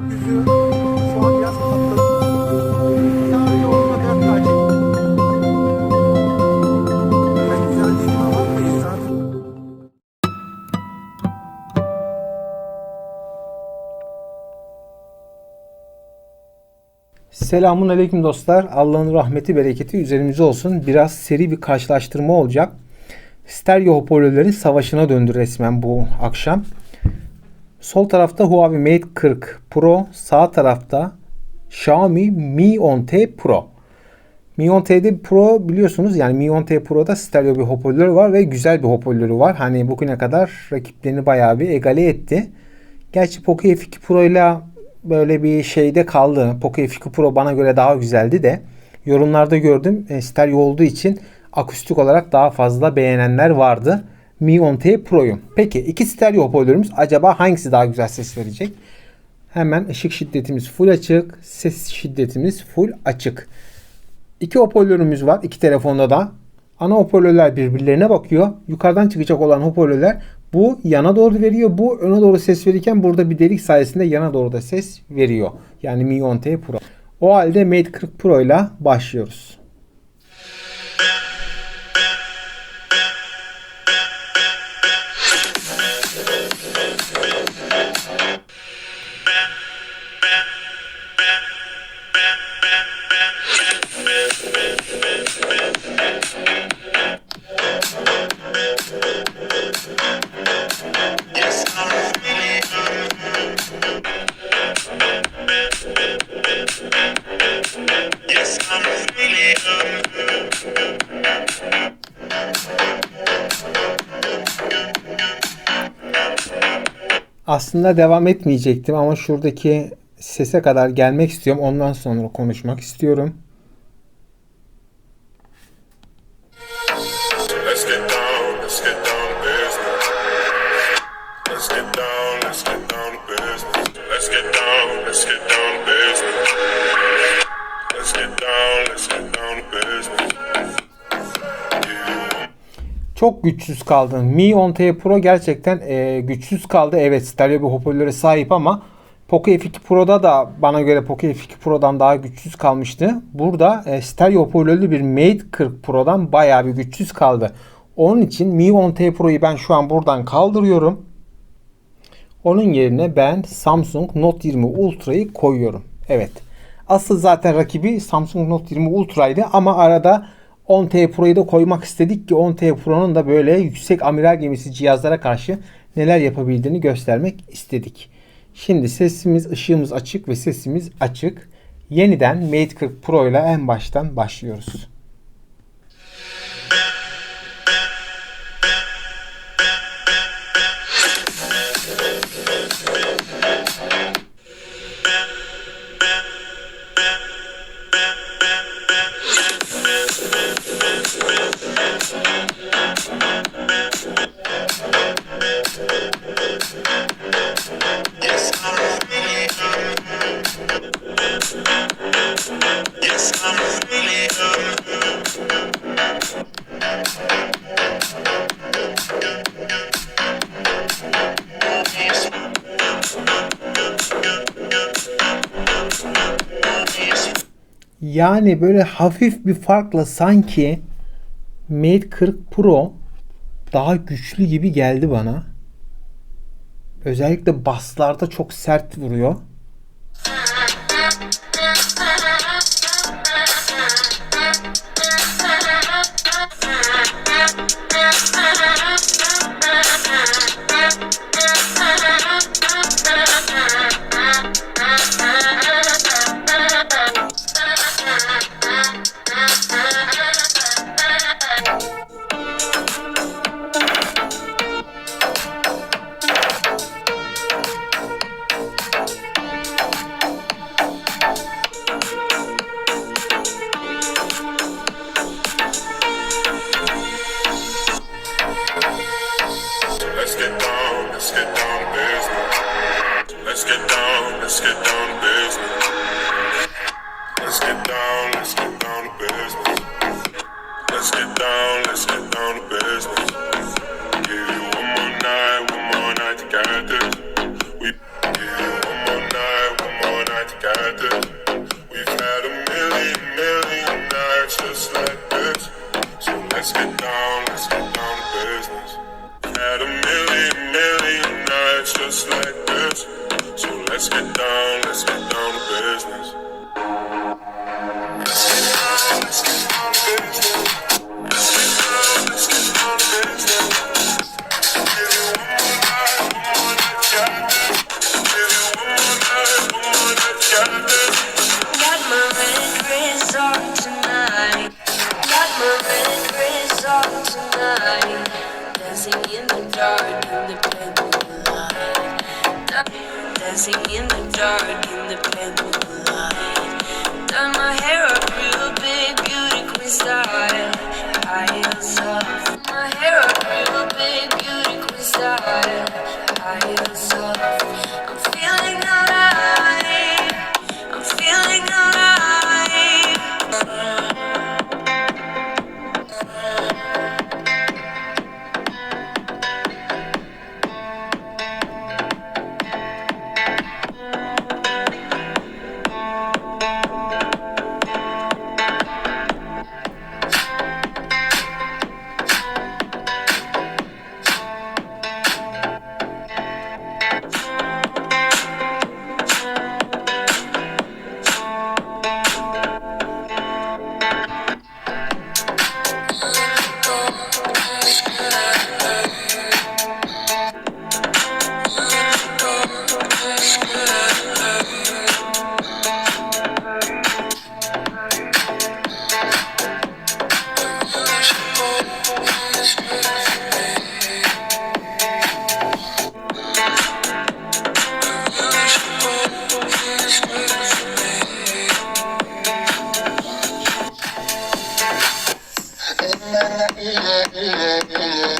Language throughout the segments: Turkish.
Yüzü zaten. Selamun aleyküm dostlar. Allah'ın rahmeti bereketi üzerimize olsun. Biraz seri bir karşılaştırma olacak. Stereo hoparlörlerin savaşına döndü resmen bu akşam. Sol tarafta Huawei Mate 40 Pro, sağ tarafta Xiaomi Mi 10T Pro. Mi 10T'de Pro biliyorsunuz yani Mi 10T Pro'da stereo bir hoparlör var ve güzel bir hoparlörü var. Hani bugüne kadar rakiplerini bayağı bir egale etti. Gerçi Poco F2 Pro ile böyle bir şeyde kaldı. Poco F2 Pro bana göre daha güzeldi de yorumlarda gördüm. E, stereo olduğu için akustik olarak daha fazla beğenenler vardı. Mi 10T Pro'yu. Peki iki stereo hoparlörümüz acaba hangisi daha güzel ses verecek? Hemen ışık şiddetimiz full açık, ses şiddetimiz full açık. İki hoparlörümüz var iki telefonda da. Ana hoparlörler birbirlerine bakıyor. Yukarıdan çıkacak olan hoparlörler bu yana doğru veriyor. Bu öne doğru ses verirken burada bir delik sayesinde yana doğru da ses veriyor. Yani Mi 10T Pro. O halde Mate 40 Pro ile başlıyoruz. Aslında devam etmeyecektim ama şuradaki sese kadar gelmek istiyorum. Ondan sonra konuşmak istiyorum. Çok güçsüz kaldı. Mi 10T Pro gerçekten e, güçsüz kaldı. Evet stereo bir hoparlöre sahip ama Poco F2 Pro'da da bana göre Poco F2 Pro'dan daha güçsüz kalmıştı. Burada e, stereo hoparlörlü bir Mate 40 Pro'dan bayağı bir güçsüz kaldı. Onun için Mi 10T Pro'yu ben şu an buradan kaldırıyorum. Onun yerine ben Samsung Note 20 Ultra'yı koyuyorum. Evet. Asıl zaten rakibi Samsung Note 20 Ultra'ydı ama arada 10T Pro'yu da koymak istedik ki 10T Pro'nun da böyle yüksek amiral gemisi cihazlara karşı neler yapabildiğini göstermek istedik. Şimdi sesimiz, ışığımız açık ve sesimiz açık. Yeniden Mate 40 Pro ile en baştan başlıyoruz. Yani böyle hafif bir farkla sanki Mate 40 Pro daha güçlü gibi geldi bana. Özellikle baslarda çok sert vuruyor. Let's get down, let's get down to business. Let's get down, let's get down to business. Give you one more night, one more night to. We give you one more night, one more night to. We've had a million, million nights just like this. So let's get down, let's get down to business. Had a million, million nights just like this. So let's get down. Christmas. Yeah.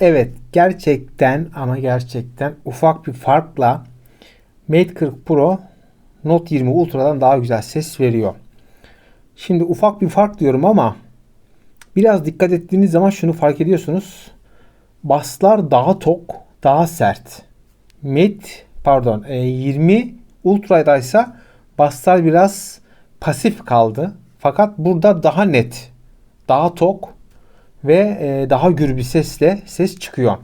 Evet gerçekten ama gerçekten ufak bir farkla Mate 40 Pro Note 20 Ultra'dan daha güzel ses veriyor. Şimdi ufak bir fark diyorum ama biraz dikkat ettiğiniz zaman şunu fark ediyorsunuz. Baslar daha tok, daha sert. Mate pardon e, 20 Ultra'daysa baslar biraz pasif kaldı. Fakat burada daha net, daha tok ve e, daha gür bir sesle ses çıkıyor.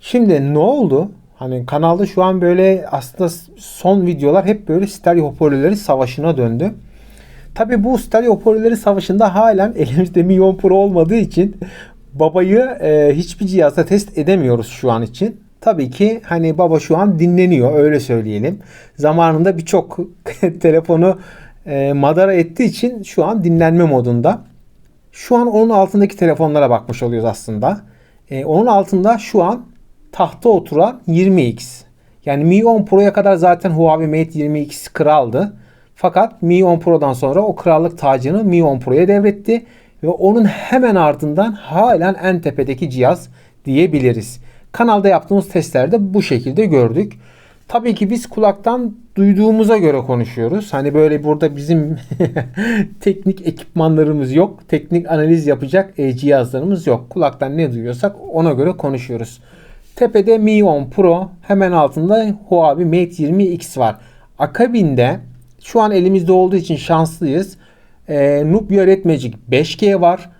Şimdi ne oldu? Hani kanalda şu an böyle aslında son videolar hep böyle stereo hoparlörlerin savaşına döndü. Tabi bu stereo hoparlörlerin savaşında halen elimizde Mion Pro olmadığı için babayı e, hiçbir cihazda test edemiyoruz şu an için. Tabii ki hani baba şu an dinleniyor öyle söyleyelim. Zamanında birçok telefonu e, madara ettiği için şu an dinlenme modunda. Şu an onun altındaki telefonlara bakmış oluyoruz aslında. E, onun altında şu an tahta oturan 20X. Yani Mi 10 Pro'ya kadar zaten Huawei Mate 20X kraldı. Fakat Mi 10 Pro'dan sonra o krallık tacını Mi 10 Pro'ya devretti. Ve onun hemen ardından halen en tepedeki cihaz diyebiliriz. Kanalda yaptığımız testlerde bu şekilde gördük. Tabii ki biz kulaktan duyduğumuza göre konuşuyoruz. Hani böyle burada bizim teknik ekipmanlarımız yok. Teknik analiz yapacak e, cihazlarımız yok. Kulaktan ne duyuyorsak ona göre konuşuyoruz. Tepede Mi 10 Pro, hemen altında Huawei Mate 20X var. Akabinde şu an elimizde olduğu için şanslıyız. E, Nubia Red Magic 5G var.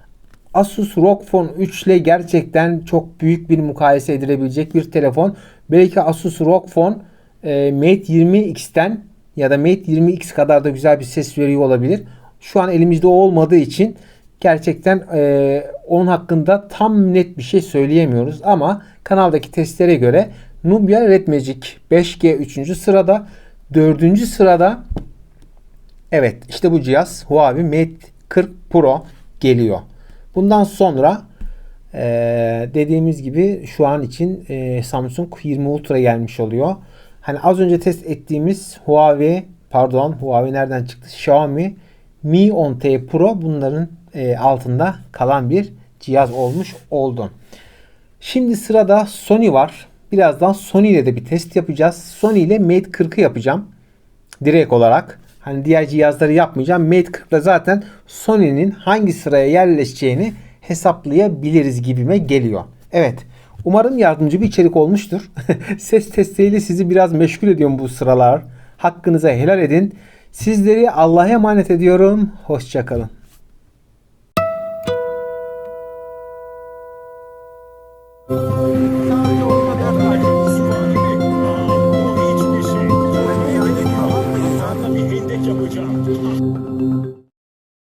Asus ROG Phone 3 ile gerçekten çok büyük bir mukayese edilebilecek bir telefon. Belki Asus ROG Phone e, Mate 20X'ten ya da Mate 20X kadar da güzel bir ses veriyor olabilir. Şu an elimizde olmadığı için gerçekten e, onun hakkında tam net bir şey söyleyemiyoruz. Ama kanaldaki testlere göre Nubia Red Magic 5G 3. sırada. 4. sırada evet işte bu cihaz Huawei Mate 40 Pro geliyor. Bundan sonra Ee, dediğimiz gibi şu an için e, Samsung 20 Ultra gelmiş oluyor. Hani az önce test ettiğimiz Huawei pardon Huawei nereden çıktı? Xiaomi Mi 10T Pro bunların e, altında kalan bir cihaz olmuş oldu. Şimdi sırada Sony var. Birazdan Sony ile de bir test yapacağız. Sony ile Mate 40'ı yapacağım. Direkt olarak. Hani diğer cihazları yapmayacağım. Mate 40'da zaten Sony'nin hangi sıraya yerleşeceğini hesaplayabiliriz gibime geliyor. Evet. Umarım yardımcı bir içerik olmuştur. Ses testiyle sizi biraz meşgul ediyorum bu sıralar. Hakkınıza helal edin. Sizleri Allah'a emanet ediyorum. Hoşçakalın.